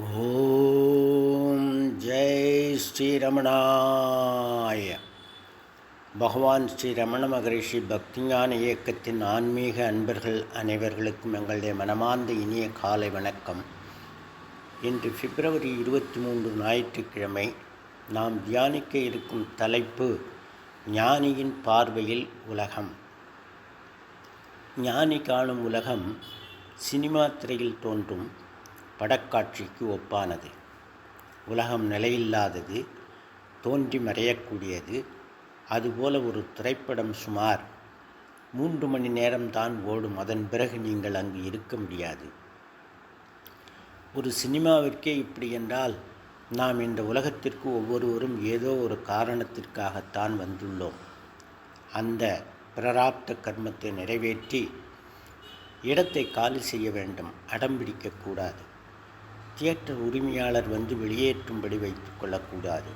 ஓம் ஜெய் ஸ்ரீரமணாய. பகவான் ஸ்ரீ ரமண மகரிஷி பக்திஞான இயக்கத்தின் ஆன்மீக அன்பர்கள் அனைவர்களுக்கும் எங்களுடைய மனமார்ந்த இனிய காலை வணக்கம். இன்று பிப்ரவரி இருபத்தி மூன்று ஞாயிற்றுக்கிழமை நாம் தியானிக்க இருக்கும் தலைப்பு ஞானியின் பார்வையில் உலகம். ஞானி காணும் உலகம் சினிமா திரையில் தோன்றும். படக்காட்சிக்கு ஒப்பானது. உலகம் நிலையில்லாதது தோன்றி மறையக்கூடியது அதுபோல ஒரு திரைப்படம் சுமார் மூன்று மணி நேரம்தான் ஓடும். அதன் பிறகு நீங்கள் அங்கு இருக்க முடியாது. ஒரு சினிமாவிற்கே இப்படி என்றால் நாம் இந்த உலகத்திற்கு ஒவ்வொருவரும் ஏதோ ஒரு காரணத்திற்காகத்தான் வந்துள்ளோம். அந்த பிரராப்த கர்மத்தை நிறைவேற்றி இடத்தை காலி செய்ய வேண்டும். அடம் பிடிக்கக்கூடாது தியேட்டர் உரிமையாளர் வந்து வெளியேற்றும்படி வைத்து கொள்ளக்கூடாது.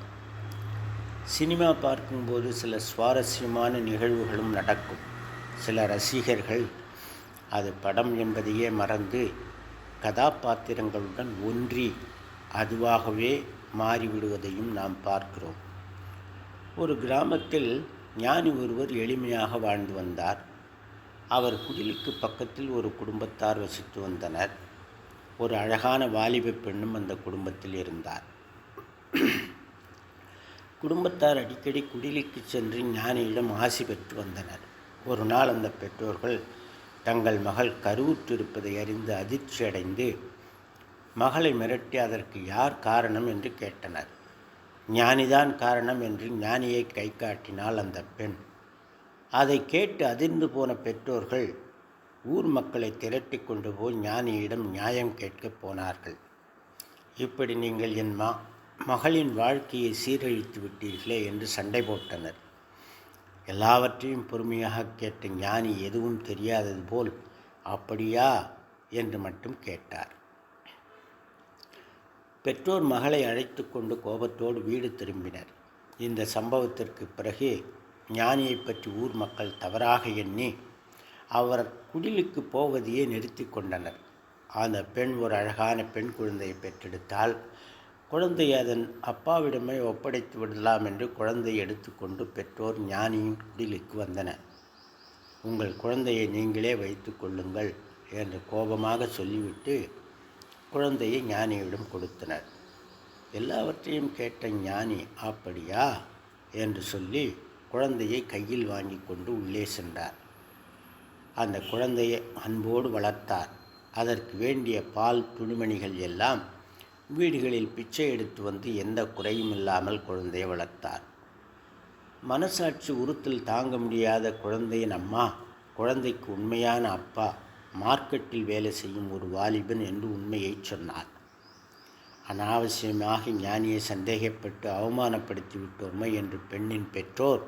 சினிமா பார்க்கும்போது சில சுவாரஸ்யமான நிகழ்வுகளும் நடக்கும். சில ரசிகர்கள் அது படம் என்பதையே மறந்து கதாபாத்திரங்களுடன் ஒன்றி அதுவாகவே மாறிவிடுவதையும் நாம் பார்க்கிறோம். ஒரு கிராமத்தில் ஞானி ஒருவர் எளிமையாக வாழ்ந்து வந்தார். அவர் குடிலுக்கு பக்கத்தில் ஒரு குடும்பத்தார் வசித்து வந்தனர். ஒரு அழகான வாலிப பெண்ணும் அந்த குடும்பத்தில் இருந்தார். குடும்பத்தார் அடிக்கடி குடிலுக்கு சென்று ஞானியிடம் ஆசி பெற்று வந்தனர். ஒரு நாள் அந்த பெற்றோர்கள் தங்கள் மகள் கருவுற்றிருப்பதை அறிந்து அதிர்ச்சி அடைந்து மகளை மிரட்டி அதற்கு யார் காரணம் என்று கேட்டனர். ஞானிதான் காரணம் என்று ஞானியை கை காட்டினாள் அந்த பெண். அதை கேட்டு அதிர்ந்து போன பெற்றோர்கள் ஊர் மக்களை திரட்டி கொண்டு போய் ஞானியிடம் நியாயம் கேட்கப் போனார்கள். இப்படி நீங்கள் என் மா மகளின் வாழ்க்கையை சீரழித்து விட்டீர்களே என்று சண்டை போட்டனர். எல்லாவற்றையும் பொறுமையாக கேட்ட ஞானி எதுவும் தெரியாதது போல் அப்படியா? என்று மட்டும் கேட்டார். பெற்றோர் மகளை அழைத்து கொண்டு கோபத்தோடு வீடு திரும்பினர். இந்த சம்பவத்திற்கு பிறகு ஞானியை பற்றி ஊர் மக்கள் தவறாக எண்ணி அவர் குடிலுக்கு போவதையே நிறுத்தி கொண்டனர். அந்த பெண் ஒரு அழகான பெண் குழந்தையை பெற்றெடுத்தால் குழந்தையை அதன் அப்பாவிடமே ஒப்படைத்து விடலாம் என்று குழந்தையை எடுத்துக்கொண்டு பெற்றோர் ஞானியின் குடிலுக்கு வந்தனர். உங்கள் குழந்தையை நீங்களே வைத்து கொள்ளுங்கள் என்று கோபமாக சொல்லிவிட்டு குழந்தையை ஞானியிடம் கொடுத்தனர். எல்லாவற்றையும் கேட்ட ஞானி அப்படியா? என்று சொல்லி குழந்தையை கையில் வாங்கி கொண்டு உள்ளே சென்றார். அந்த குழந்தையை அன்போடு வளர்த்தார். அதற்கு வேண்டிய பால் துணிமணிகள் எல்லாம் வீடுகளில் பிச்சை எடுத்து வந்து எந்த குறையும் இல்லாமல் குழந்தையை வளர்த்தார். மனசாட்சி உறுத்தல் தாங்க முடியாத குழந்தையின் அம்மா குழந்தைக்கு உண்மையான அப்பா மார்க்கெட்டில் வேலை செய்யும் ஒரு வாலிபன் என்று உண்மையை சொன்னார். அனாவசியமாக ஞானியை சந்தேகப்பட்டு அவமானப்படுத்தி விட்டோர்மை என்று பெண்ணின் பெற்றோர்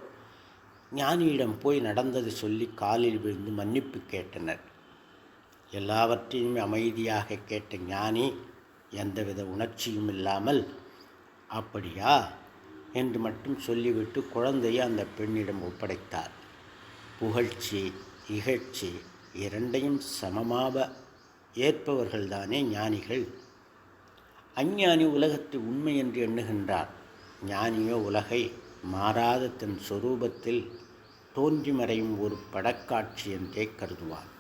ஞானியிடம் போய் நடந்தது சொல்லி காலில் விழுந்து மன்னிப்பு கேட்டனர். எல்லாவற்றையும் அமைதியாக கேட்ட ஞானி எந்தவித உணர்ச்சியும் இல்லாமல் அப்படியா? என்று மட்டும் சொல்லிவிட்டு குழந்தையை அந்த பெண்ணிடம் ஒப்படைத்தார். புகழ்ச்சி இகழ்ச்சி இரண்டையும் சமமாக ஏற்பவர்கள்தானே ஞானிகள்? அஞ்ஞானி உலகத்தை உண்மை என்று எண்ணுகின்றார். ஞானியோ உலகை மாறாத தன் சொரூபத்தில் தோன்றி மறையும் ஒரு படக்காட்சி என்றே கருதுவான்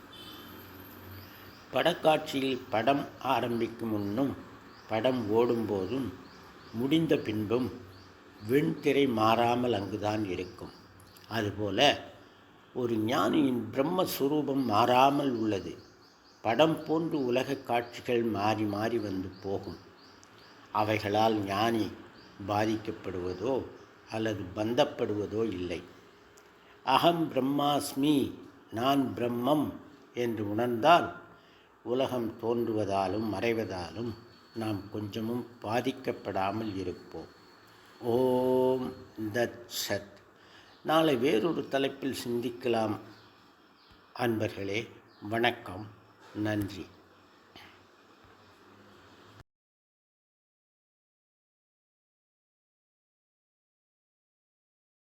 படக்காட்சியில் படம் ஆரம்பிக்கும் முன்னும் படம் ஓடும்போதும் முடிந்த பின்பும் வெண்திரை மாறாமல் அங்குதான் இருக்கும். அதுபோல ஒரு ஞானியின் பிரம்மஸ்வரூபம் மாறாமல் உள்ளது. படம் போன்று உலக காட்சிகள் மாறி மாறி வந்து போகும். அவைகளால் ஞானி பாதிக்கப்படுவதோ அல்லது பந்தப்படுவதோ இல்லை. அகம் பிரம்மாஸ்மி நான் பிரம்மம் என்று உணர்ந்தால் உலகம் தோன்றுவதாலும் மறைவதாலும் நாம் கொஞ்சமும் பாதிக்கப்படாமல் இருப்போம். ஓம் தத் சத். நாளை வேறொரு தலைப்பில் சிந்திக்கலாம். அன்பர்களே வணக்கம். நன்றி.